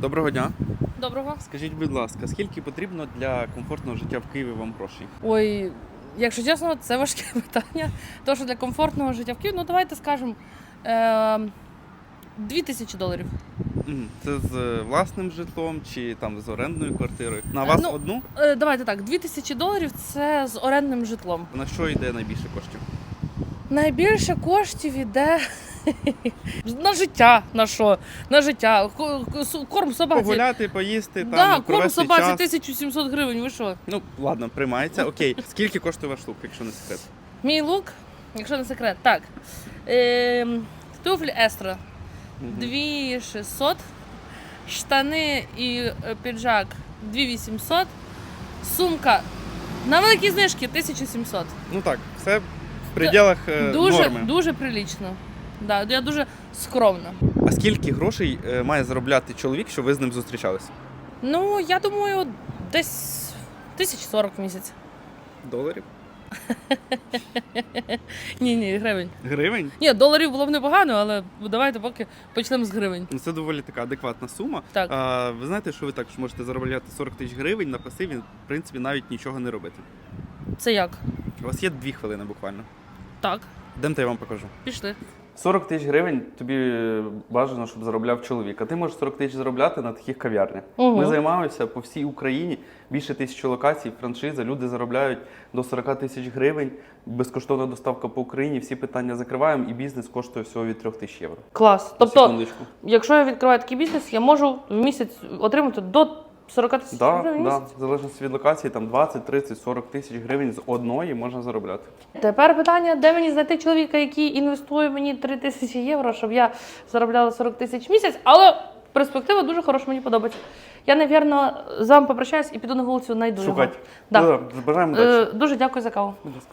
Доброго дня. Доброго. Скажіть, будь ласка, скільки потрібно для комфортного життя в Києві вам грошей? Ой, якщо чесно, це важке питання. Тому що для комфортного життя в Києві, ну давайте скажемо. Е, 2 тисячі доларів. Мгм. Це з е, власним житлом чи там з орендною квартирою? На вас Ну, одну? Е, давайте так, 2 тисячі доларів це з орендним житлом. На що йде найбільше коштів? Найбільше коштів іде на життя. На що? На життя. Корм собаці. Погуляти, поїсти, там да, корм провести собаці час. 1700 гривень. Ви що? Ну ладно, приймається. Окей. Скільки коштує ваш лук, якщо не секрет? Мій лук, якщо не секрет, так. Е, туфлі Естра 2600, штани і е, піджак 2800, сумка на великі знижки 1700. Ну так, все в пределах е, Дуже, норми. дуже прилічно. Да, я дуже скромна. А скільки грошей е, має заробляти чоловік, що ви з ним зустрічались? Ну, я думаю, десь 1040 в місяць. Доларів? Ні, ні, гривень. Гривень? Ні, доларів було б непогано, але давайте поки почнемо з гривень. Ну, Це доволі така адекватна сума. Так. А, ви знаєте, що ви також можете заробляти 40 тисяч гривень на пасиві, в принципі, навіть нічого не робити. Це як? У вас є дві хвилини буквально. Так, Демте я вам покажу. пішли. 40 тисяч гривень тобі бажано, щоб заробляв чоловік. А ти можеш 40 тисяч заробляти на таких кав'ярнях. Ого. Ми займаємося по всій Україні, більше тисячі локацій, франшиза. Люди заробляють до 40 тисяч гривень, безкоштовна доставка по Україні. Всі питання закриваємо, і бізнес коштує всього від 3 тисяч євро. Клас. Тобто, секундочку. якщо я відкриваю такий бізнес, я можу в місяць отримати до 40 тисяч Да, гривень да, в залежності від локації, там 20, 30, 40 тисяч гривень з одної можна заробляти. Тепер питання, де мені знайти чоловіка, який інвестує мені 3 тисячі євро, щоб я заробляла 40 тисяч в місяць, але перспектива дуже хороша, мені подобається. Я, напевно, з вами попрощаюсь і піду на вулицю, Шукать. його. Да. Ну, да, бажаємо удачі. Е, дуже дякую за каву. Будь ласка.